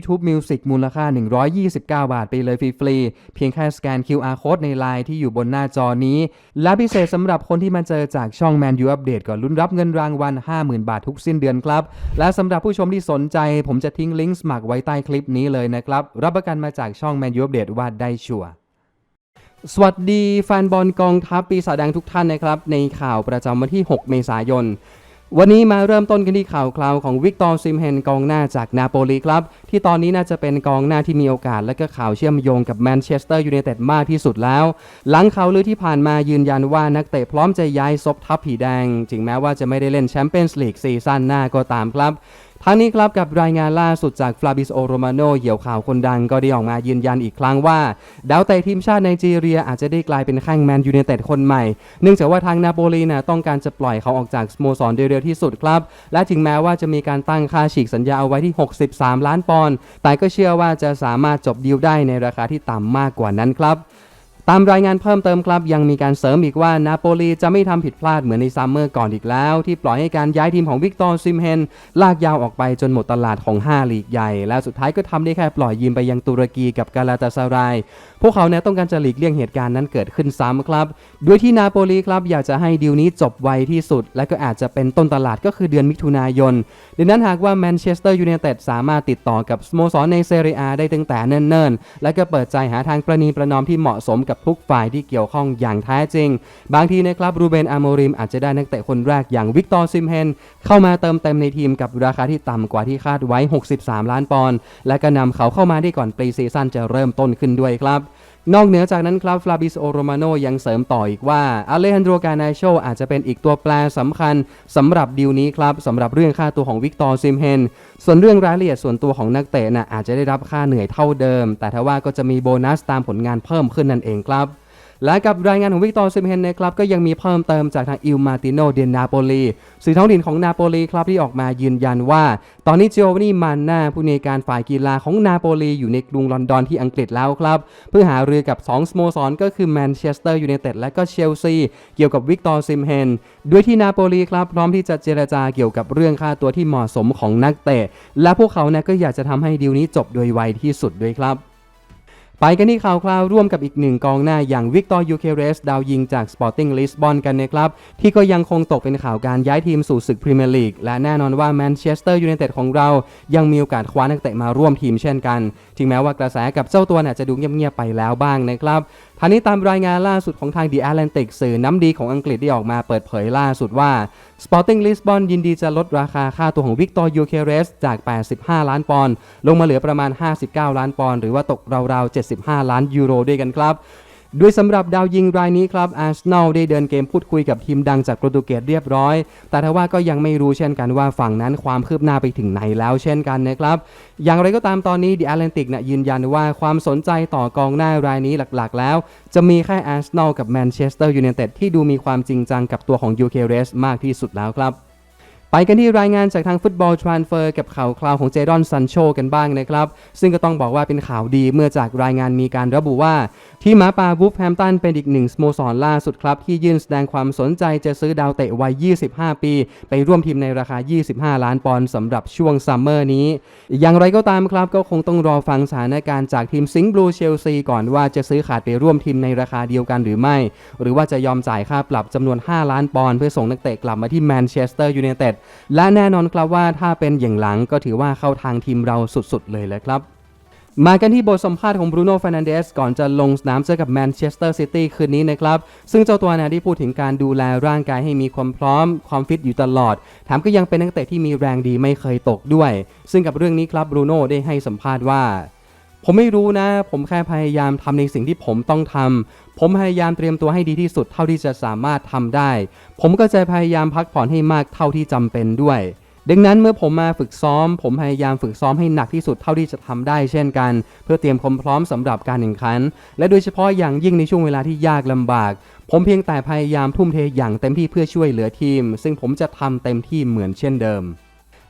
YouTube Music มูลค่า 129 บาทไปเลยฟรีๆ เพียงแค่สแกน QR Code ในไลน์ที่อยู่บนหน้าจอนี้ และพิเศษสำหรับคนที่มาเจอจากช่อง Man U Update ก่อนลุ้นรับเงินรางวัล 50,000 บาททุกสิ้นเดือนครับ และสำหรับผู้ชมที่สนใจ ผมจะทิ้งลิงก์สมัครไว้ใต้คลิปนี้เลยนะครับ รับประกันมาจากช่อง Man U Update ว่าได้ชัวร์สวัสดีแฟนบอลกองทัพปีศาจแดงทุกท่านนะครับ ในข่าวประจำวันที่ 6 เมษายน วันนี้มาเริ่มต้นกันที่ข่าวคราวของวิกตอร์ซิมเฮนกองหน้าจากนาโปลีครับ ที่ตอนนี้น่าจะเป็นกองหน้าที่มีโอกาส และก็ข่าวเชื่อมโยงกับแมนเชสเตอร์ยูไนเต็ดมากที่สุดแล้ว หลังข่าวลือที่ผ่านมายืนยันว่านักเตะพร้อมจะย้ายซบทัพผีแดง ถึงแม้ว่าจะไม่ได้เล่นแชมเปี้ยนส์ลีกซีซั่นหน้าก็ตามครับ ทั้งนี้ครับกับรายงานล่าสุดจากฟลาบิโอโรมาโนเหี่ยวข่าวคนดังก็ได้ออกมายืนยันอีกครั้งว่า ดาวเตะทีมชาติไนจีเรียอาจจะได้กลายเป็นแข้งแมนยูไนเต็ดคนใหม่ เนื่องจากว่าทางนาโปลีนะต้องการจะปล่อยเขาออกจากสโมสรโดยเร็วที่สุดครับ และถึงแม้ว่าจะมีการตั้งค่าฉีกสัญญาเอาไว้ที่ 63 ล้านปอนด์แต่ก็เชื่อว่าจะสามารถจบดีลได้ในราคาที่ต่ำมากกว่านั้นครับ ตามรายงานเพิ่มเติมครับยังมีการเสริมอีกว่านาโปลีจะไม่ทำผิดพลาดเหมือนในซัมเมอร์ก่อนอีกแล้ว ที่ปล่อยให้การย้ายทีมของวิกตอร์ซิมเฮนลากยาวออกไปจนหมดตลาดของ 5 ลีกใหญ่ และสุดท้ายก็ทำได้แค่ปล่อยยืมไปยังตุรกีกับกาลาตาซาราย พวกเขาเนี่ยต้องการจะหลีกเลี่ยงเหตุการณ์นั้นเกิดขึ้นซ้ำครับ ด้วยที่นาโปลีครับอยากจะให้ดีลนี้จบไวที่สุด และก็อาจจะเป็นต้นตลาดก็คือเดือนมิถุนายนดังนั้นหากว่าแมนเชสเตอร์ยูไนเต็ดสามารถติดต่อกับสโมสรในเซเรียได้ตั้งแต่เนิ่นๆและก็เปิดใจหาทางประนีประนอมที่เหมาะสมกับทุกฝ่ายที่เกี่ยวข้องอย่างแท้จริง บางทีนะครับรูเบนอาโมริมอาจจะได้นักเตะคนแรกอย่างวิกตอร์ซิมเฮนเข้ามาเติมเต็มในทีมกับราคาที่ต่ำกว่าที่คาดไว้ 63 ล้านปอนด์และก็นำเขาเข้ามาได้ก่อนปรีซีซั่นจะเริ่มต้นขึ้นด้วยครับนอกเหนือจากนั้นครับฟลาบิสโอโรมาโนยังเสริมต่ออีกว่าอเลฮันโดรกานาโชอาจจะเป็นอีกตัวแปรสำคัญสำหรับดีลนี้ครับสำหรับเรื่องค่าตัวของวิกตอร์ซิมเฮนส่วนเรื่องรายละเอียดส่วนตัวของนักเตะน่ะอาจจะได้รับค่าเหนื่อยเท่าเดิม แต่ถ้าว่าก็จะมีโบนัสตามผลงานเพิ่มขึ้นนั่นเองครับ และกับรายงานของวิกตอร์ซิมเฮนนะครับก็ยังมีเพิ่มเติมจากทางอิลมาติโนเดนนาโปลีสื่อท้องถิ่นของนาโปลีครับที่ออกมายืนยันว่า ตอนนี้เจโอวานี่มันนาผู้ในการฝ่ายกีฬาของนาโปลีอยู่ในกรุงลอนดอนที่อังกฤษแล้วครับ เพื่อหารือกับ 2 สโมสรก็คือแมนเชสเตอร์ยูไนเต็ดและก็เชลซีเกี่ยวกับวิกตอร์ซิมเฮนด้วยที่นาโปลีครับพร้อมที่จะเจรจาเกี่ยวกับเรื่องค่าตัวที่เหมาะสมของนักเตะและพวกเขาเนี่ยก็อยากจะทำให้ดีลนี้จบโดยไวที่สุดด้วยครับ ไปกันที่ข่าวคราวร่วมกับอีกหนึ่งกองหน้าอย่างวิกตอร์ยูเคเรสดาวยิงจากสปอร์ติ้งลิสบอนกันนะครับ ที่ก็ยังคงตกเป็นข่าวการย้ายทีมสู่ศึกพรีเมียร์ลีกและแน่นอนว่าแมนเชสเตอร์ยูไนเต็ดของเรา ยังมีโอกาสคว้านักเตะมาร่วมทีมเช่นกัน ถึงแม้ว่ากระแสกับเจ้าตัวเนี่ยจะดูเงียบๆไปแล้วบ้างนะครับ ทางนี้ตามรายงานล่าสุดของทาง The Atlantic สื่อน้ำดีของอังกฤษที่ออกมาเปิดเผยล่าสุดว่า Sporting Lisbon ยินดีจะลดราคาค่าตัวของวิกตอร์ยูเคเรสจาก 85 ล้านปอนด์ลงมาเหลือประมาณ 59 ล้านปอนด์หรือว่าตกราวๆ 75 ล้านยูโรด้วยกันครับ ด้วยสำหรับดาวยิงรายนี้ครับอาร์เซนอลได้เดินเกมพูดคุยกับทีมดังจากโปรตุเกสเรียบร้อย แต่ทว่าก็ยังไม่รู้เช่นกันว่าฝั่งนั้นความคืบหน้าไปถึงไหนแล้วเช่นกันนะครับ อย่างไรก็ตามตอนนี้ดิแอตแลนติกนะยืนยันว่าความสนใจต่อกองหน้ารายนี้หลักๆ แล้ว จะมีแค่อาร์เซนอลกับแมนเชสเตอร์ยูไนเต็ดที่ดูมีความจริงจังกับตัวของยูเคเรสมากที่สุดแล้วครับ ไปกันที่รายงานจากทางฟุตบอลทรานเฟอร์กับข่าวคราวของเจดอนซันโชกันบ้างนะครับ ซึ่งก็ต้องบอกว่าเป็นข่าวดีเมื่อจากรายงานมีการระบุว่า ที่หมาป่าบูฟแฮมตันเป็นอีกหนึ่งสโมสรล่าสุดครับ ที่ยื่นแสดงความสนใจจะซื้อดาวเตะวัย 25 ปี ไปร่วมทีมในราคา 25 ล้านปอนด์สำหรับช่วงซัมเมอร์นี้ อย่างไรก็ตามครับ ก็คงต้องรอฟังสถานการณ์จากทีมซิงห์บลูเชลซีก่อนว่าจะซื้อขาดไปร่วมทีมในราคาเดียวกันหรือไม่ หรือว่าจะยอมจ่ายค่าปรับจำนวน 5 ล้านปอนด์เพื่อส่งนักเตะกลับมาที่แมนเชสเตอร์ยูไนเต็ดและแน่นอนครับว่าถ้าเป็นอย่างหลังก็ถือว่าเข้าทางทีมเราสุดๆ เลยแหละครับมากันที่บทสัมภาษณ์ของบรูโน่ฟ r นันเดสก่อนจะลงสนามเจอกับแมนเชสเตอร์ซิตี้คืนนี้นะครับ ซึ่งเจ้าตัวนะได้พูดถึงการดูแลร่างกายให้มีความพร้อม ความฟิตอยู่ตลอด แถมก็ยังเป็นนักเตะที่มีแรงดีไม่เคยตกด้วย ซึ่งกับเรื่องนี้ครับบรูโน่ได้ให้สัมภาษณ์ว่า ผมไม่รู้นะ ผมแค่พยายามทำในสิ่งที่ผมต้องทำผมพยายามเตรียมตัวให้ดีที่สุดเท่าที่จะสามารถทำได้ ผมก็จะพยายามพักผ่อนให้มากเท่าที่จำเป็นด้วย ดังนั้นเมื่อผมมาฝึกซ้อม ผมพยายามฝึกซ้อมให้หนักที่สุดเท่าที่จะทำได้เช่นกัน เพื่อเตรียมความพร้อมสำหรับการแข่งขัน และโดยเฉพาะอย่างยิ่งในช่วงเวลาที่ยากลำบาก ผมเพียงแต่พยายามทุ่มเทอย่างเต็มที่เพื่อช่วยเหลือทีม ซึ่งผมจะทำเต็มที่เหมือนเช่นเดิม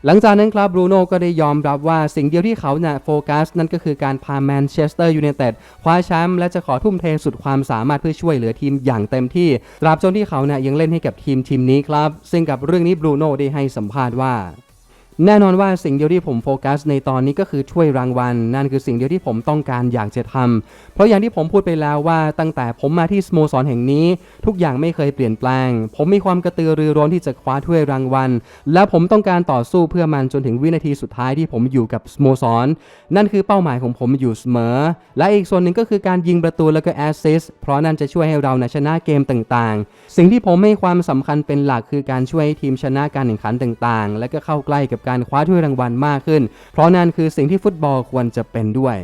หลังจากนั้นครับบรูโน่ก็ได้ยอมรับว่าสิ่งเดียวที่เขาเนี่ยโฟกัสนั่นก็คือการพาแมนเชสเตอร์ยูไนเต็ดคว้าแชมป์และจะขอทุ่มเทสุดความสามารถเพื่อช่วยเหลือทีมอย่างเต็มที่ตราบจนที่เขาเนี่ยยังเล่นให้กับทีมทีมนี้ครับ ซึ่งกับเรื่องนี้บรูโน่ได้ให้สัมภาษณ์ว่า แน่นอนว่าสิ่งเดียวที่ผมโฟกัสในตอนนี้ก็คือช่วยรางวัล นั่นคือสิ่งเดียวที่ผมต้องการอยากจะทำเพราะอย่างที่ผมพูดไปแล้วว่าตั้งแต่ผมมาที่สโมสรแห่งนี้ ทุกอย่างไม่เคยเปลี่ยนแปลง ผมมีความกระตือรือร้นที่จะคว้าถ้วยรางวัล และผมต้องการต่อสู้เพื่อมันจนถึงวินาทีสุดท้ายที่ผมอยู่กับสโมสร นั่นคือเป้าหมายของผมอยู่เสมอ และอีกส่วนหนึ่งก็คือการยิงประตูแล้วก็แอสซิสต์เพราะนั่นจะช่วยให้เราชนะเกมต่างๆ สิ่งที่ผมให้ความสำคัญเป็นหลักคือการช่วยให้ทีมชนะการแข่งขันต่างๆ และก็เข้าใกล้กับการคว้าถ้วยรางวัลมากขึ้น เพราะนั่นคือสิ่งที่ฟุตบอลควรจะเป็นด้วย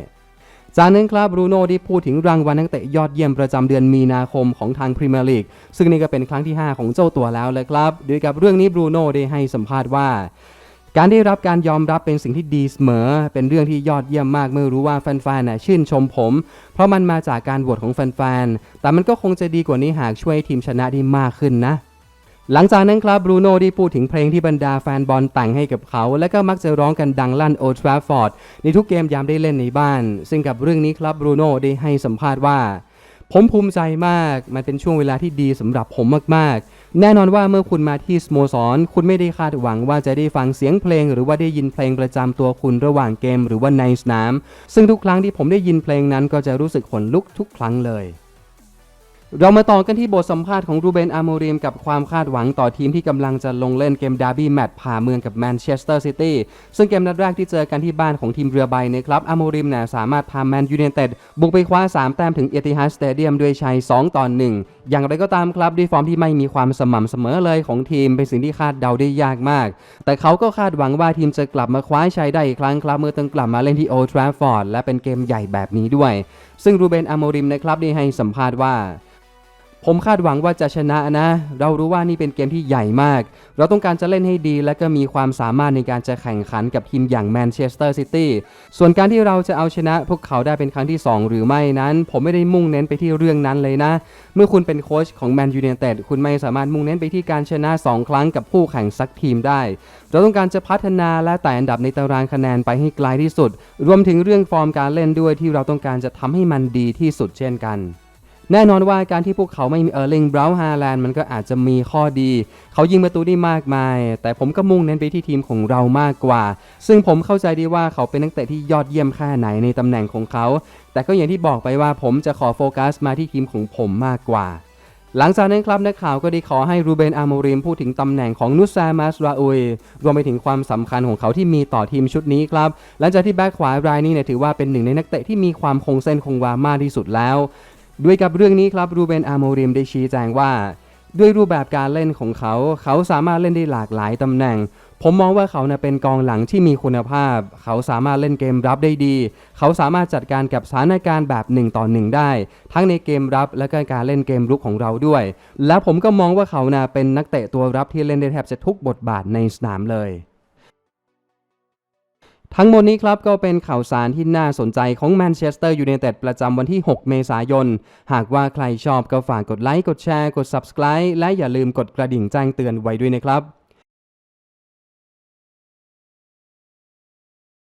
จากนั้นครับบรูโน่ได้พูดถึงรางวัลนักเตะยอดเยี่ยมประจำเดือนมีนาคมของทางพรีเมียร์ลีกซึ่งนี่ก็เป็นครั้งที่ 5 ของเจ้าตัวแล้วเลยครับโดยกับเรื่องนี้บรูโน่ได้ให้สัมภาษณ์ว่า การได้รับการยอมรับเป็นสิ่งที่ดีเสมอ เป็นเรื่องที่ยอดเยี่ยมมากเมื่อรู้ว่าแฟนๆนะชื่นชมผม เพราะมันมาจากการโหวตของแฟนๆแต่มันก็คงจะดีกว่านี้หากช่วยทีมชนะได้มากขึ้นนะ หลังจากนั้นครับบรูโน่ได้พูดถึงเพลงที่บรรดาแฟนบอลแต่งให้กับเขา และก็มักจะร้องกันดังลั่นโอทราฟอร์ดในทุกเกมยามได้เล่นในบ้าน ซึ่งกับเรื่องนี้ครับบรูโน่ได้ให้สัมภาษณ์ว่า ผมภูมิใจมาก มันเป็นช่วงเวลาที่ดีสำหรับผมมากๆ แน่นอนว่าเมื่อคุณมาที่สโมสร คุณไม่ได้คาดหวังว่าจะได้ฟังเสียงเพลง หรือว่าได้ยินเพลงประจำตัวคุณระหว่างเกม หรือว่าในสนาม ซึ่งทุกครั้งที่ผมได้ยินเพลงนั้นก็จะรู้สึกขนลุกทุกครั้งเลย เรามาต่อกันที่บทสัมภาษณ์ของรูเบนอาโมริมกับความคาดหวังต่อทีมที่กำลังจะลงเล่นเกมดาร์บี้แมตช์ผ่าเมืองกับแมนเชสเตอร์ซิตี้ซึ่งเกมนัดแรกที่เจอกันที่บ้านของทีมเรือใบนะครับอาโมริมเนี่ยสามารถพาแมนยู i นเต็ดบุกไปคว้า 3 แต้มถึงเอติฮัดสเตเดียมด้วยชัย 2 ต่อ 1 อย่างไรก็ตามครับด้วยฟอร์มที่ไม่มีความสม่ำเสมอเลยของทีมเป็นสิ่งที่คาดเดาได้ยากมาก แต่เขาก็คาดหวังว่าทีมจะกลับมาคว้าชัยได้อีกครั้งครับเมื่อต้องกลับมาเล่นที่โอทราฟอร์ดและเป็นเกมใหญ่แบบนี้ด้วย ซึ่งรูเบนอาโมริมนะครับได้ให้สัมภาษณ์ว่า ผมคาดหวังว่าจะชนะนะ เรารู้ว่านี่เป็นเกมที่ใหญ่มาก เราต้องการจะเล่นให้ดี และก็มีความสามารถในการจะแข่งขันกับทีมอย่างแมนเชสเตอร์ซิตี้ ส่วนการที่เราจะเอาชนะพวกเขาได้เป็นครั้งที่ 2 หรือไม่นั้น ผมไม่ได้มุ่งเน้นไปที่เรื่องนั้นเลยนะ เมื่อคุณเป็นโค้ชของแมนยู i นเต็ดคุณไม่สามารถมุ่งเน้นไปที่การชนะ 2 ครั้งกับคู่แข่งสักทีมได้ เราต้องการจะพัฒนาและไต่อันดับในตารางคะแนนไปให้ไกลที่สุด รวมถึงเรื่องฟอร์มการเล่นด้วยที่เราต้องการจะทำให้มันดีที่สุดเช่นกัน แน่นอนว่าการที่พวกเขาไม่มีเออร์ลิงบราวน์ฮาแลนด์มันก็อาจจะมีข้อดี เขายิงประตูได้มากมาย แต่ผมก็มุ่งเน้นไปที่ทีมของเรามากกว่า ซึ่งผมเข้าใจดีว่าเขาเป็นนักเตะที่ยอดเยี่ยมแค่ไหนในตำแหน่งของเขา แต่ก็อย่างที่บอกไปว่าผมจะขอโฟกัสมาที่ทีมของผมมากกว่าหลังจากนั้นครับนักข่าวก็ได้ขอให้รูเบนอาโมริมพูดถึงตำแหน่งของนุสซามาสราอุยรวมไปถึงความสำคัญของเขาที่มีต่อทีมชุดนี้ครับหลังจากที่แบ็คขวารายนี้เนี่ยถือว่าเป็นหนึ่งในนักเตะที่มีความคงเส้นคงวามากที่สุดแล้ว ด้วยกับเรื่องนี้ครับรูเบนอาโมริมได้ชี้แจงว่า ด้วยรูปแบบการเล่นของเขา เขาสามารถเล่นได้หลากหลายตำแหน่ง ผมมองว่าเขานะเป็นกองหลังที่มีคุณภาพ เขาสามารถเล่นเกมรับได้ดี เขาสามารถจัดการกับสถานการณ์แบบ1ต่อ1ได้ ทั้งในเกมรับและก็การเล่นเกมรุกของเราด้วย และผมก็มองว่าเขานะเป็นนักเตะตัวรับที่เล่นได้แทบจะทุกบทบาทในสนามเลย ทั้งหมดนี้ครับก็เป็นข่าวสารที่น่าสนใจของแมนเชสเตอร์ยูไนเต็ดประจำวันที่ 6 เมษายน หากว่าใครชอบก็ฝากกดไลค์ กดแชร์ กด Subscribe และอย่าลืมกดกระดิ่งแจ้งเตือนไว้ด้วยนะครับ